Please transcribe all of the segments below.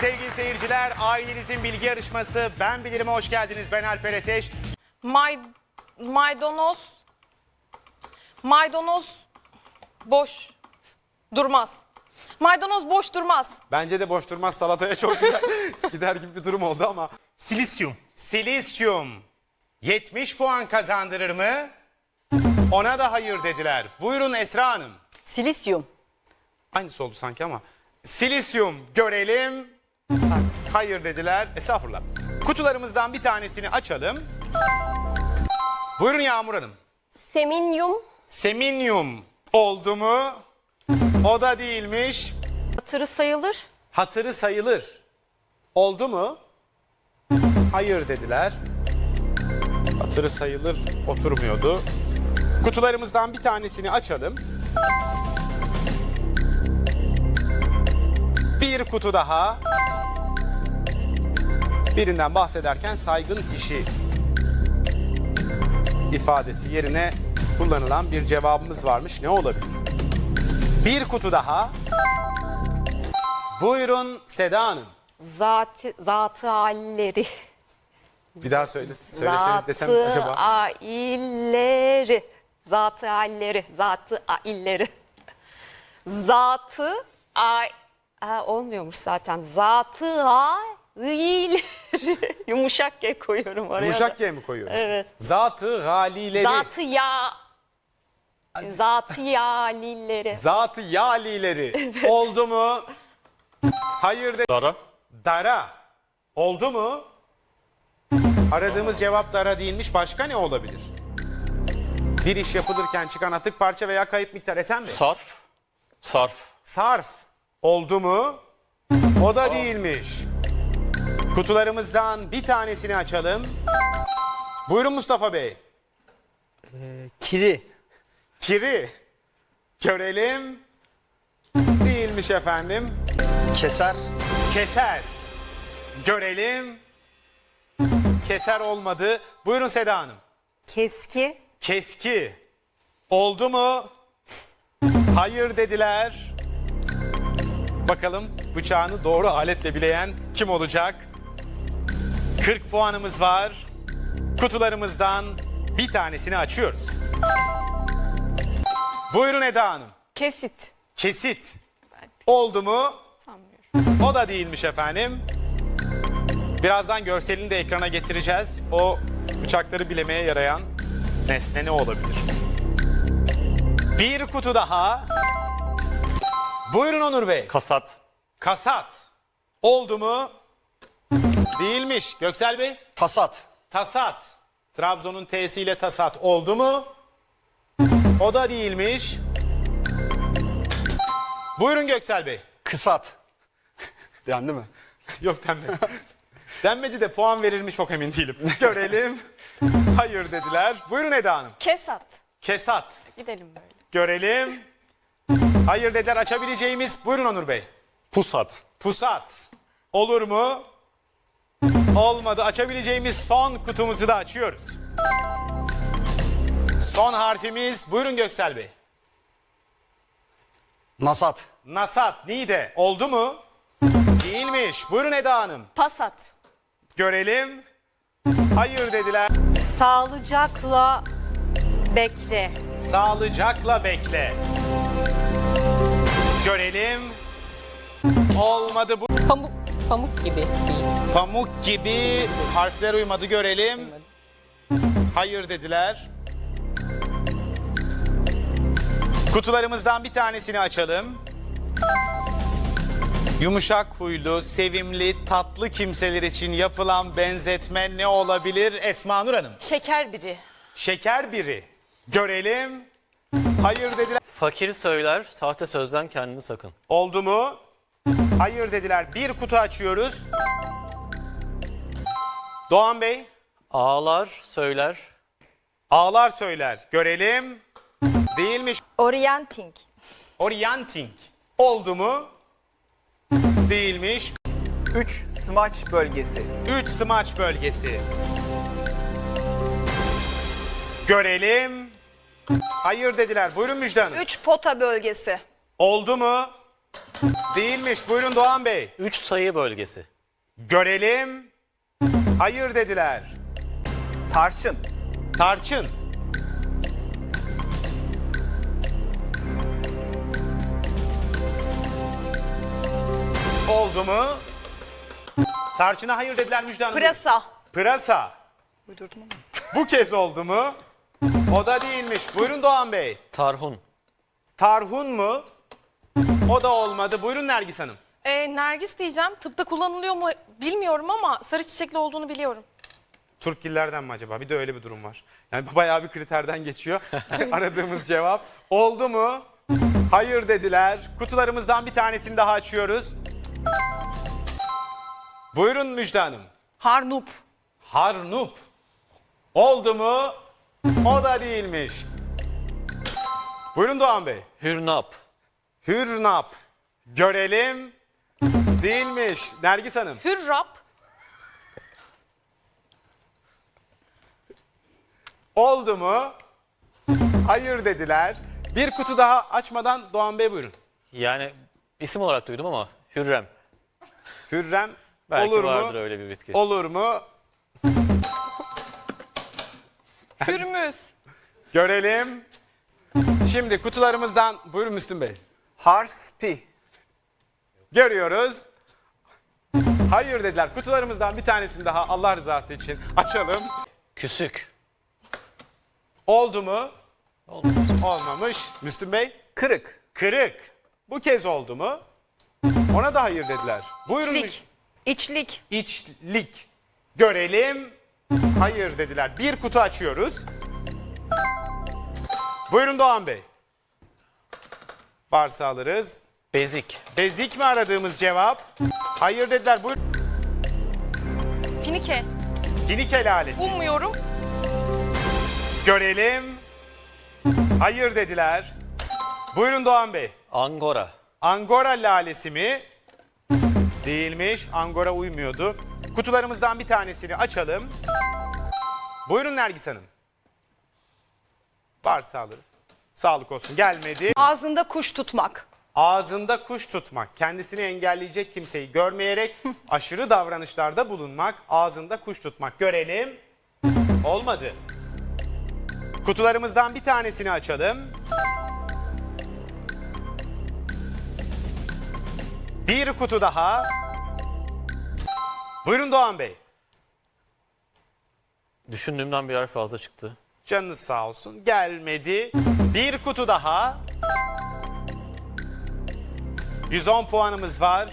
Sevgili seyirciler, ailenizin bilgi yarışması Ben Bilirime hoş geldiniz. Ben Alper Ateş. May, maydanoz maydanoz boş durmaz. Maydanoz boş durmaz. Bence de boş durmaz salataya çok güzel gider gibi bir durum oldu ama. Silisyum. Silisyum 70 puan kazandırır mı? Ona da hayır dediler. Buyurun Esra Hanım. Silisyum. Aynısı oldu sanki ama. Silisyum görelim. Hayır dediler. Estağfurullah. Kutularımızdan bir tanesini açalım. Buyurun Yağmur Hanım. Seminyum. Seminyum oldu mu? O da değilmiş. Hatırı sayılır. Hatırı sayılır. Oldu mu? Hayır dediler. Hatırı sayılır oturmuyordu. Kutularımızdan bir tanesini açalım. Bir kutu daha. Birinden bahsederken saygın kişi ifadesi yerine kullanılan bir cevabımız varmış. Ne olabilir? Bir kutu daha. Buyurun Seda Hanım. Zatı, zatı halleri. Bir daha söyle, söyleseniz desem Zatı acaba. ailleri. Zatı halleri. Zatı ailleri. Zatı a ha, olmuyormuş zaten. Zatı aileleri. Yumuşak G koyuyorum oraya. Yumuşak da. G mi koyuyoruz? Evet. Zatı galileri. Zatı ya Zatı yalileri. Zatı yalileri. Oldu mu? Hayır de. Dara. Dara. Oldu mu? Aradığımız cevap dara değilmiş. Başka ne olabilir? Bir iş yapılırken çıkan atık parça veya kayıp miktar Ethem Bey. Sarf. Sarf. Sarf. Oldu mu? O da değilmiş. Kutularımızdan bir tanesini açalım. Buyurun Mustafa Bey. Kiri. Kiri. Görelim. Değilmiş efendim. Keser. Keser. Görelim. Keser olmadı. Buyurun Seda Hanım. Keski, Keski. Oldu mu? Hayır dediler. Bakalım bıçağını doğru aletle bileyen kim olacak? 40 puanımız var. Kutularımızdan bir tanesini açıyoruz. Buyurun Eda Hanım. Kesit. Kesit. Oldu mu? Sanmıyorum. O da değilmiş efendim. Birazdan görselini de ekrana getireceğiz. O bıçakları bilemeye yarayan nesne ne olabilir? Bir kutu daha. Buyurun Onur Bey. Kasat. Kasat. Oldu mu? Değilmiş. Göksel Bey. Tasat. Tasat. Trabzon'un T'siyle tasat. Oldu mu? O da değilmiş. Buyurun Göksel Bey. Kısat. Dendi mi? Yok denmedi. Denmedi de puan verir mi çok emin değilim. Görelim. Hayır dediler. Buyurun Eda Hanım. Kesat. Kesat. Gidelim böyle. Görelim. Hayır dediler açabileceğimiz. Buyurun Onur Bey. Pusat. Pusat. Olur mu? Olmadı. Açabileceğimiz son kutumuzu da açıyoruz. Son harfimiz. Buyurun Göksel Bey. Nasat. Nasat. Nide. Oldu mu? Değilmiş. Buyurun Eda Hanım. Pasat. Görelim. Hayır dediler. sağlıcakla bekle. Sağlıcakla bekle. Görelim. Olmadı bu. Pamuk pamuk gibi değil. Pamuk gibi harfler uymadı görelim. Hayır dediler. Kutularımızdan bir tanesini açalım. Yumuşak huylu, sevimli, tatlı kimseler için yapılan benzetme ne olabilir Esma Nur Hanım? Şeker biri. Şeker biri. Görelim. Hayır dediler. Fakir söyler, sahte sözden kendini sakın. Oldu mu? Hayır dediler. Bir kutu açıyoruz. Doğan Bey. Ağlar söyler, Ağlar söyler. Görelim. Değilmiş. Orienting, Orienting. Oldu mu? Değilmiş. 3 smaç bölgesi. 3 smaç bölgesi. Görelim. Hayır dediler. Buyurun Müjde Hanım. Üç pota bölgesi. Oldu mu? Değilmiş. Buyurun Doğan Bey. Üç sayı bölgesi. Görelim. Hayır dediler. Tarçın. Tarçın. Oldu mu? Tarçına hayır dediler Müjde Hanım. Pırasa. Pırasa. Bu kez oldu mu? O da değilmiş. Buyurun Doğan Bey. Tarhun. Tarhun mu? O da olmadı. Buyurun Nergis Hanım. Ee, Nergis diyeceğim. Tıpta kullanılıyor mu bilmiyorum ama sarı çiçekli olduğunu biliyorum. Turkgillerden mi acaba? Bir de öyle bir durum var. Yani bayağı bir kriterden geçiyor. Aradığımız cevap. Oldu mu? Hayır dediler. Kutularımızdan bir tanesini daha açıyoruz. Buyurun Müjde Hanım. Harnup. Harnup. Oldu mu? O da değilmiş. Buyurun Doğan Bey. Hürnap. Hürnap. Görelim. Değilmiş. Nergis Hanım. Hürrap. Oldu mu? Hayır dediler. Bir kutu daha açmadan Doğan Bey buyurun. Yani isim olarak duydum ama Hürrem. Hürrem Belki olur vardır mu? öyle bir bitki. Olur mu? Hürmüz. Görelim. Şimdi kutularımızdan buyurun Müslüm Bey. Harspi. Görüyoruz. Hayır dediler. Kutularımızdan bir tanesini daha Allah rızası için açalım. Küsük. Oldu mu? Olmaz. Olmamış. Müslüm Bey. Kırık. Kırık. Bu kez oldu mu? Ona da hayır dediler. Buyurun. İçlik. İçlik. İçlik. Görelim. Hayır dediler. Bir kutu açıyoruz. Buyurun Doğan Bey. Varsa alırız. Bezik. Bezik mi aradığımız cevap? Hayır dediler. Buyurun. Finike. Finike lalesi. Ummuyorum. Görelim. Hayır dediler. Buyurun Doğan Bey. Angora. Angora lalesi mi? Değilmiş. Angora uymuyordu. Kutularımızdan bir tanesini açalım. Buyurun Nergis Hanım. Varsa alırız. Sağlık olsun. Gelmedi. Ağzında kuş tutmak. Ağzında kuş tutmak, kendisini engelleyecek kimseyi görmeyerek aşırı davranışlarda bulunmak, ağzında kuş tutmak. Görelim. Olmadı. Kutularımızdan bir tanesini açalım. Bir kutu daha. Buyurun Doğan Bey. Düşündüğümden bir harf fazla çıktı. Canınız sağ olsun. Gelmedi. Bir kutu daha. 110 puanımız var.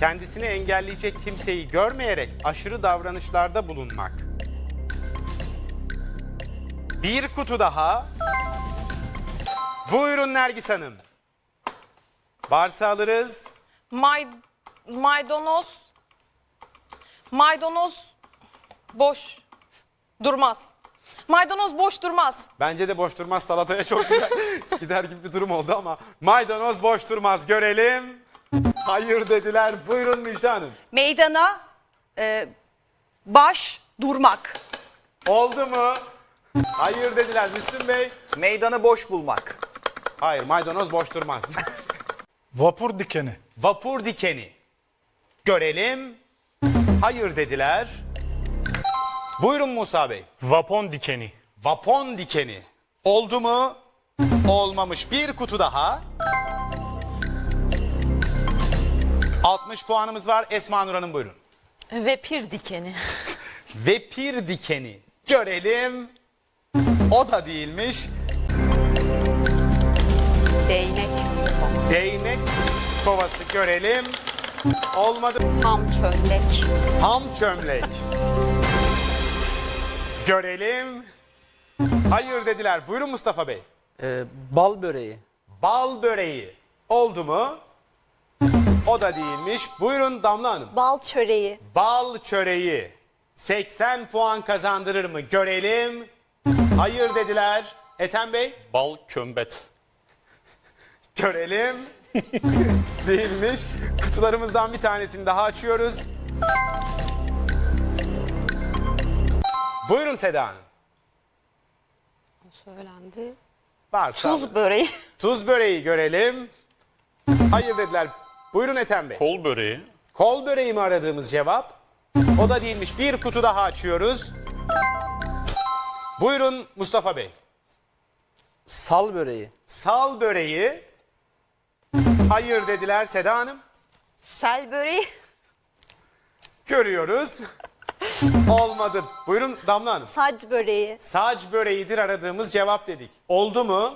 Kendisini engelleyecek kimseyi görmeyerek aşırı davranışlarda bulunmak. Bir kutu daha. Buyurun Nergis Hanım. Varsa alırız. May, maydanoz. Maydanoz boş durmaz. Maydanoz boş durmaz. Bence de boş durmaz salataya çok güzel gider gibi bir durum oldu ama maydanoz boş durmaz görelim. Hayır dediler. Buyurun Müjde Hanım. Meydana e, baş durmak. Oldu mu? Hayır dediler Müslüm Bey. Meydanı boş bulmak. Hayır maydanoz boş durmaz. Vapur dikeni. Vapur dikeni. Görelim. Hayır dediler. Buyurun Musa Bey. Vapon dikeni. Vapon dikeni. Oldu mu? Olmamış. Bir kutu daha. 60 puanımız var. Esma Nur Hanım buyurun. Ve pir dikeni. Vepir dikeni. Görelim. O da değilmiş. Değnek. Değnek kovası görelim. Olmadı. Ham çömlek. Ham çömlek. görelim. Hayır dediler. Buyurun Mustafa Bey. Ee, bal böreği. Bal böreği. Oldu mu? O da değilmiş. Buyurun Damla Hanım. Bal çöreği. Bal çöreği. 80 puan kazandırır mı? Görelim. Hayır dediler. Ethem Bey. Bal kömbet. Görelim. Değilmiş. Kutularımızdan bir tanesini daha açıyoruz. Buyurun Seda Hanım. Söylendi. Varsa Tuz böreği. Tuz böreği görelim. Hayır dediler. Buyurun Ethem Bey. Kol böreği. Kol böreği mi aradığımız cevap? O da değilmiş. Bir kutu daha açıyoruz. Buyurun Mustafa Bey. Sal böreği. Sal böreği. Hayır dediler Seda Hanım. Sel böreği. Görüyoruz. Olmadı. Buyurun Damla Hanım. Sac böreği. Saç böreğidir aradığımız cevap dedik. Oldu mu?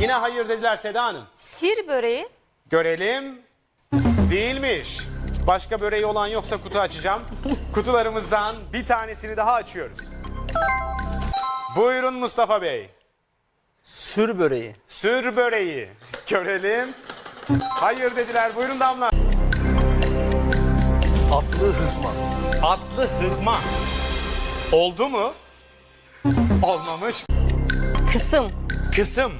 Yine hayır dediler Seda Hanım. Sir böreği. Görelim. Değilmiş. Başka böreği olan yoksa kutu açacağım. Kutularımızdan bir tanesini daha açıyoruz. Buyurun Mustafa Bey. Sür böreği. Sür böreği. Görelim. Hayır dediler. Buyurun Damla. Atlı hızma. Atlı hızma. Oldu mu? Olmamış. Kısım. Kısım.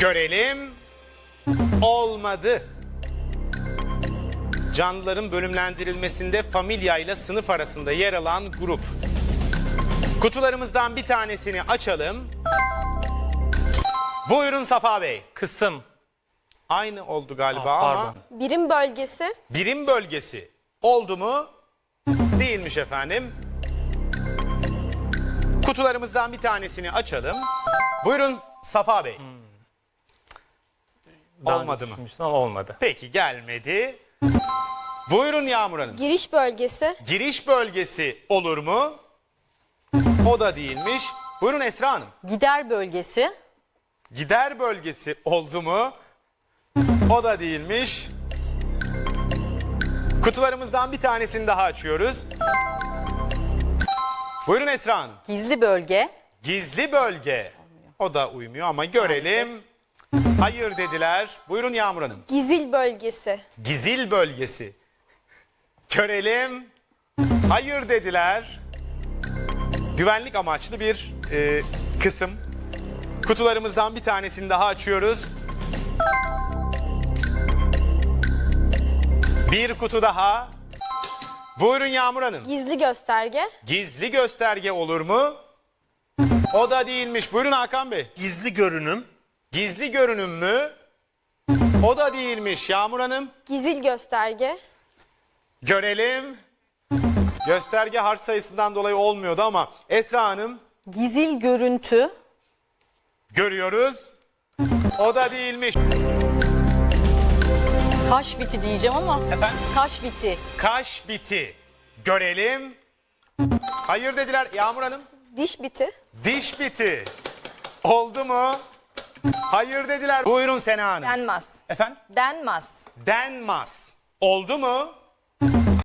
Görelim. Olmadı. Canlıların bölümlendirilmesinde familya ile sınıf arasında yer alan grup. Kutularımızdan bir tanesini açalım. Buyurun Safa Bey. Kısım. Aynı oldu galiba Aa, ama pardon. Birim bölgesi. birim bölgesi oldu mu? Değilmiş efendim. Kutularımızdan bir tanesini açalım. Buyurun Safa Bey. Daha önce Olmadı mı? düşünmüştüm ama olmadı. Peki gelmedi. Buyurun Yağmur Hanım. Giriş bölgesi. Giriş bölgesi olur mu? O da değilmiş. Buyurun Esra Hanım. Gider bölgesi. Gider bölgesi oldu mu? O da değilmiş. Kutularımızdan bir tanesini daha açıyoruz. Buyurun Esra Hanım. Gizli bölge. Gizli bölge. O da uymuyor ama görelim. Hayır dediler. Buyurun Yağmur Hanım. Gizil bölgesi. Gizil bölgesi. Görelim. Hayır dediler. Güvenlik amaçlı bir e, kısım. Kutularımızdan bir tanesini daha açıyoruz. Bir kutu daha. Buyurun Yağmur Hanım. Gizli gösterge. Gizli gösterge olur mu? O da değilmiş. Buyurun Hakan Bey. Gizli görünüm. Gizli görünüm mü? O da değilmiş Yağmur Hanım. Gizil gösterge. Görelim. Gösterge harf sayısından dolayı olmuyordu ama Esra Hanım Gizil görüntü. görüyoruz. O da değilmiş. Kaş biti diyeceğim ama. Efendim? Kaş biti. Kaş biti. Görelim. Hayır dediler Yağmur Hanım. Diş biti. Diş biti. Oldu mu? Hayır dediler. Buyurun Sena Hanım. Denmez. Efendim? Denmez. Denmaz. Oldu mu?